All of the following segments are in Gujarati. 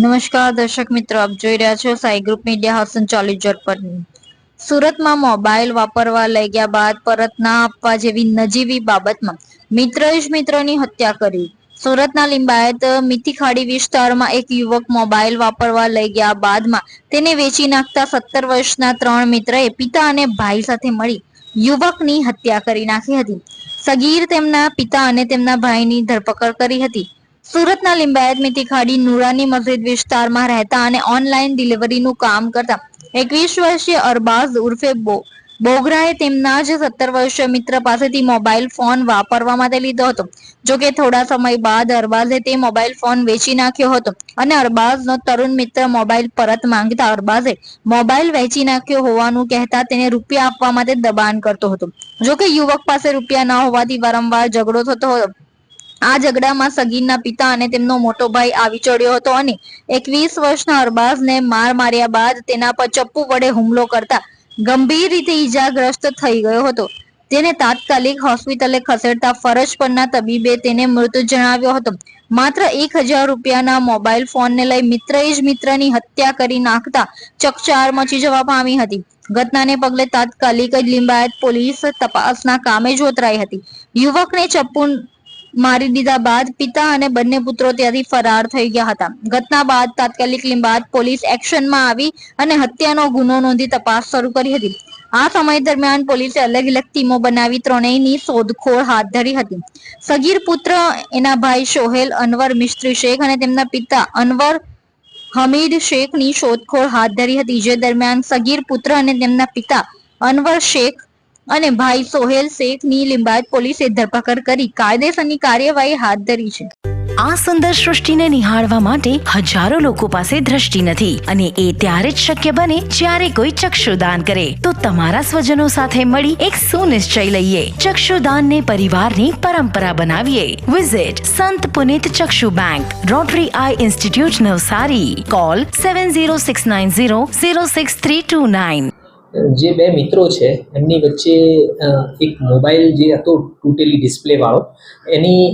નમસ્કાર, દર્શક મિત્રો, આપ જોઈ રહ્યા છો સાઈ ગ્રુપ મીડિયા હસન સંચાલિત ઝટપટ સુરતમાં મોબાઈલ વાપરવા લઈ ગયા બાદ પરત ના આપવા જેવી નજીવી બાબતમાં મિત્રએ જ મિત્રની હત્યા કરી. સુરતના લિંબાયત મિથીખાડી વિસ્તારમાં એક યુવક મોબાઈલ વાપરવા લઈ ગયા બાદમાં તેને વેચી નાખતા સત્તર વર્ષના ત્રણ મિત્રએ પિતા અને ભાઈ સાથે મળી યુવકની હત્યા કરી નાખી હતી. સગીર તેમના પિતા અને તેમના ભાઈની ધરપકડ કરી હતી. સુરતના લિંબાયત મિતી ખાડી નુરાની મસ્જિદ વિસ્તારમાં રહેતા અને ઓનલાઈન ડિલિવરીનું કામ કરતા એકવીસ વર્ષીય અરબાઝ ઉર્ફે બોગરાએ તેમના જ સત્તર વર્ષીય મિત્ર પાસેથી મોબાઈલ ફોન વાપરવા માટે લીધો હતો. જો કે થોડા સમય બાદ અરબાઝે તે મોબાઈલ ફોન વેચી નાખ્યો હતો અને અરબાઝનો તરુણ મિત્ર મોબાઈલ પરત માંગતા અરબાઝે મોબાઈલ વેચી નાખ્યો હોવાનું કહેતા તેને રૂપિયા આપવા માટે દબાણ કરતો હતો. જો કે યુવક પાસે રૂપિયા ન હોવાથી વારંવાર ઝઘડો થતો હતો. આ ઝઘડામાં સગીરના પિતા અને તેમનો મોટો ભાઈ આવી ચડ્યો હતો અને એકવીસ વર્ષના અરબાઝને માર માર્યા બાદ તેના પર ચપ્પુ વડે હુમલો કરતા ગંભીર રીતે ઈજાગ્રસ્ત થઈ ગયો હતો. તેને તાત્કાલિક હોસ્પિટલે ખસેડતા ફરજ પરના તબીબે તેને મૃત જણાવ્યો હતો. માત્ર એક હજાર રૂપિયાના મોબાઈલ ફોનને લઈ મિત્રએ જ મિત્રની હત્યા કરી નાખતા ચકચાર મચી જવા પામી હતી. ઘટનાને પગલે તાત્કાલિક જ લિંબાયત પોલીસ તપાસના કામે જોતરાઈ હતી. યુવકને ચપ્પુ મારી દીધા બાદ પિતા અને બંને પુત્રો ત્યાંથી ફરાર થઈ ગયા હતા. ઘટના બાદ તાત્કાલિક લીંબાદ પોલીસ એક્શનમાં આવી અને હત્યાનો ગુનો નોંધી તપાસ શરૂ કરી હતી. આ સમય દરમિયાન પોલીસે અલગ અલગ ટીમો બનાવી ત્રણેયની શોધખોળ હાથ ધરી હતી. સગીર પુત્ર, એના ભાઈ સોહેલ અનવર મિસ્ત્રી શેખ અને તેમના પિતા અનવર હમીદ શેખની શોધખોળ હાથ ધરી હતી. જે દરમિયાન સગીર પુત્ર અને તેમના પિતા અનવર શેખ અને ભાઈ સોહેલ શેખની લિંબાયત પોલીસે ધરપકડ કરી કાયદેસરની કાર્યવાહી હાથ ધરી છે. આ સુંદર સૃષ્ટિને નિહાળવા માટે હજારો લોકો પાસે દ્રષ્ટિ નથી અને એ ત્યારે જ શક્ય બને જ્યારે કોઈ ચક્ષુદાન કરે. તો તમારા સ્વજનો સાથે મળી એક સુનિશ્ચય લઈએ. ચક્ષુદાનને પરિવારની પરંપરા બનાવીએ. Visit Sant Punit Chakshu bank Rotary eye institute Navsari. Call seven zero six nine zero zero six three two nine જે બે મિત્રો છે, એમની વચ્ચે એક મોબાઈલ જે હતો તૂટેલી ડિસ્પ્લેવાળો એની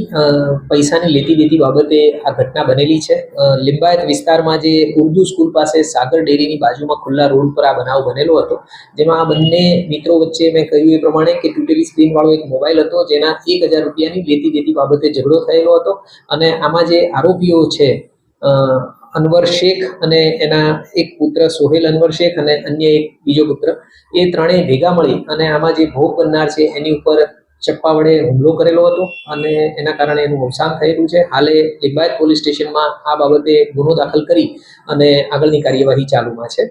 પૈસાની લેતી દેતી બાબતે આ ઘટના બનેલી છે. લિંબાયત વિસ્તારમાં જે ઉર્દુ સ્કૂલ પાસે સાગર ડેરીની બાજુમાં ખુલ્લા રોડ પર આ બનાવ બનેલો હતો, જેમાં આ બંને મિત્રો વચ્ચે મેં કહ્યું એ પ્રમાણે કે તૂટેલી સ્ક્રીનવાળો એક મોબાઈલ હતો, જેના એક હજાર રૂપિયાની લેતી દેતી બાબતે ઝઘડો થયેલો હતો. અને આમાં જે આરોપીઓ છે અનવર શેખ અને એના એક પુત્ર સોહેલ અનવર શેખ અને અન્ય એક બીજો પુત્ર, એ ત્રણેય ભેગા મળી અને આમાં જે ભોગ બનનાર છે એની ઉપર ચપ્પા વડે હુમલો કરેલો હતો અને એના કારણે એનું અવસાન થયેલું છે. હાલે લિંબાયત પોલીસ સ્ટેશનમાં આ બાબતે ગુનો દાખલ કરી અને આગળની કાર્યવાહી ચાલુમાં છે.